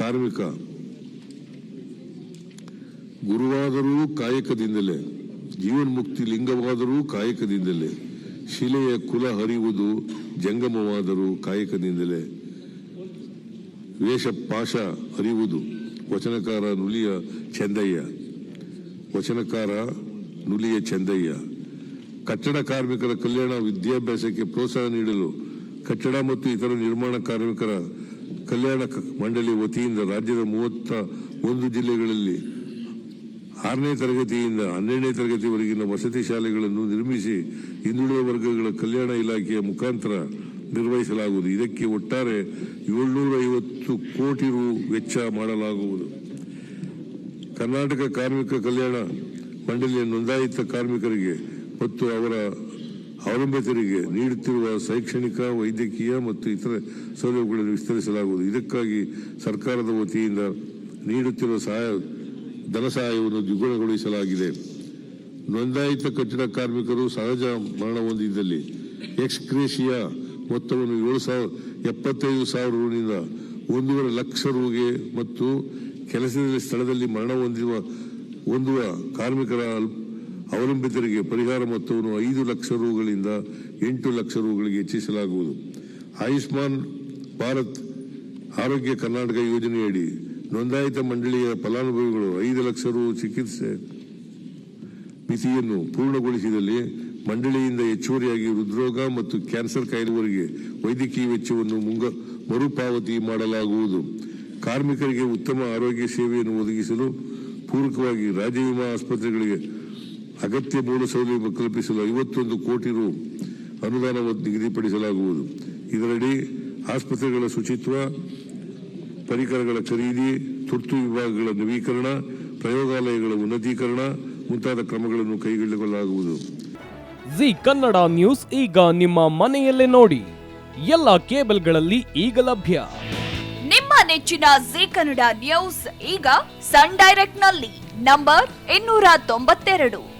ಕಾರ್ಮಿಕ ಗುರುವಾದರೂ ಕಾಯಕದಿಂದಲೇ, ಜೀವನ್ಮುಕ್ತಿ ಲಿಂಗವಾದರೂ ಕಾಯಕದಿಂದಲೇ, ಶಿಲೆಯ ಕುಲ ಹರಿಯುವುದು ಜಂಗಮವಾದರೂ ಕಾಯಕದಿಂದಲೇ ವೇಷ ಪಾಶ ಹರಿಯುವುದು ವಚನಕಾರ ನುಲಿಯ ಚಂದಯ್ಯ, ವಚನಕಾರ ನುಲಿಯ ಚಂದಯ್ಯ. ಕಟ್ಟಡ ಕಾರ್ಮಿಕರ ಕಲ್ಯಾಣ ವಿದ್ಯಾಭ್ಯಾಸಕ್ಕೆ ಪ್ರೋತ್ಸಾಹ ನೀಡಲು ಕಟ್ಟಡ ಮತ್ತು ಇತರ ನಿರ್ಮಾಣ ಕಾರ್ಮಿಕರ ಕಲ್ಯಾಣ ಮಂಡಳಿ ವತಿಯಿಂದ ರಾಜ್ಯದ ಮೂವತ್ತ ಒಂದು ಜಿಲ್ಲೆಗಳಲ್ಲಿ ಆರನೇ ತರಗತಿಯಿಂದ ಹನ್ನೆರಡನೇ ತರಗತಿವರೆಗಿನ ವಸತಿ ಶಾಲೆಗಳನ್ನು ನಿರ್ಮಿಸಿ ಹಿಂದುಳಿದ ವರ್ಗಗಳ ಕಲ್ಯಾಣ ಇಲಾಖೆಯ ಮುಖಾಂತರ ನಿರ್ವಹಿಸಲಾಗುವುದು. ಇದಕ್ಕೆ ಒಟ್ಟಾರೆ ಏಳ್ನೂರ ಐವತ್ತು ಕೋಟಿ ರು ವೆಚ್ಚ ಮಾಡಲಾಗುವುದು. ಕರ್ನಾಟಕ ಕಾರ್ಮಿಕ ಕಲ್ಯಾಣ ಮಂಡಳಿಯ ನೋಂದಾಯಿತ ಕಾರ್ಮಿಕರಿಗೆ ಮತ್ತು ಅವರ ಅವಲಂಬಿತರಿಗೆ ನೀಡುತ್ತಿರುವ ಶೈಕ್ಷಣಿಕ, ವೈದ್ಯಕೀಯ ಮತ್ತು ಇತರ ಸೌಲಭ್ಯಗಳನ್ನು ವಿಸ್ತರಿಸಲಾಗುವುದು. ಇದಕ್ಕಾಗಿ ಸರ್ಕಾರದ ವತಿಯಿಂದ ನೀಡುತ್ತಿರುವ ಸಹಾಯ, ಧನ ಸಹಾಯವನ್ನು ದ್ವಿಗುಣಗೊಳಿಸಲಾಗಿದೆ. ನೋಂದಾಯಿತ ಕಟ್ಟಡ ಕಾರ್ಮಿಕರು ಸಹಜ ಮರಣ ಹೊಂದಿದ್ದಲ್ಲಿ ಎಕ್ಸ್ಕ್ರೇಷಿಯಾ ಮೊತ್ತವನ್ನು ಏಳು ಸಾವಿರ, ಎಪ್ಪತ್ತೈದು ಸಾವಿರ ರೂನಿಂದ ಒಂದೂವರೆ ಲಕ್ಷ ರೂಗೆ ಮತ್ತು ಕೆಲಸದ ಸ್ಥಳದಲ್ಲಿ ಮರಣ ಹೊಂದಿರುವ, ಹೊಂದುವ ಕಾರ್ಮಿಕರ ಅವಲಂಬಿತರಿಗೆ ಪರಿಹಾರ ಮೊತ್ತವನ್ನು ಐದು ಲಕ್ಷ ರೂಗಳಿಂದ ಎಂಟು ಲಕ್ಷ ರೂಗಳಿಗೆ ಹೆಚ್ಚಿಸಲಾಗುವುದು. ಆಯುಷ್ಮಾನ್ ಭಾರತ್ ಆರೋಗ್ಯ ಕರ್ನಾಟಕ ಯೋಜನೆಯಡಿ ನೋಂದಾಯಿತ ಮಂಡಳಿಯ ಫಲಾನುಭವಿಗಳು ಐದು ಲಕ್ಷ ರು ಚಿಕಿತ್ಸೆ ಮಿತಿಯನ್ನು ಪೂರ್ಣಗೊಳಿಸಿದಲ್ಲಿ ಮಂಡಳಿಯಿಂದ ಹೆಚ್ಚುವರಿಯಾಗಿ ಹೃದ್ರೋಗ ಮತ್ತು ಕ್ಯಾನ್ಸರ್ ಕಾಯಿಲೆವರೆಗೆ ವೈದ್ಯಕೀಯ ವೆಚ್ಚವನ್ನು ಮುಂಗ ಮರುಪಾವತಿ ಮಾಡಲಾಗುವುದು. ಕಾರ್ಮಿಕರಿಗೆ ಉತ್ತಮ ಆರೋಗ್ಯ ಸೇವೆಯನ್ನು ಒದಗಿಸಲು ಪೂರಕವಾಗಿ ರಾಜ್ಯ ವಿಮಾ ಆಸ್ಪತ್ರೆಗಳಿಗೆ ಅಗತ್ಯ ಮೂಲ ಸೌಲಭ್ಯ ಕಲ್ಪಿಸಲು ಐವತ್ತೊಂದು ಕೋಟಿ ರು ಅನುದಾನವನ್ನು ನಿಗದಿಪಡಿಸಲಾಗುವುದು. ಇದರಡಿ ಆಸ್ಪತ್ರೆಗಳ ಶುಚಿತ್ವ ಪರಿಕರಗಳ ಖರೀದಿ ತುರ್ತು ವಿಭಾಗಗಳ ನವೀಕರಣ ಪ್ರಯೋಗಾಲಯಗಳ ಉನ್ನತೀಕರಣ ಮುಂತಾದ ಕ್ರಮಗಳನ್ನು ಕೈಗೊಳ್ಳಲಾಗುವುದು. ಜಿ ಕನ್ನಡ ನ್ಯೂಸ್ ಈಗ ನಿಮ್ಮ ಮನೆಯಲ್ಲೇ ನೋಡಿ. ಎಲ್ಲ ಕೇಬಲ್ಗಳಲ್ಲಿ ಈಗ ಲಭ್ಯ. ನಿಮ್ಮ ನೆಚ್ಚಿನ ಜಿ ಕನ್ನಡ ನ್ಯೂಸ್ ಈಗ ಸನ್ ಡೈರೆಕ್ಟ್ನಲ್ಲಿ ನಂಬರ್ ಇನ್ನೂರ ತೊಂಬತ್ತೆರಡು.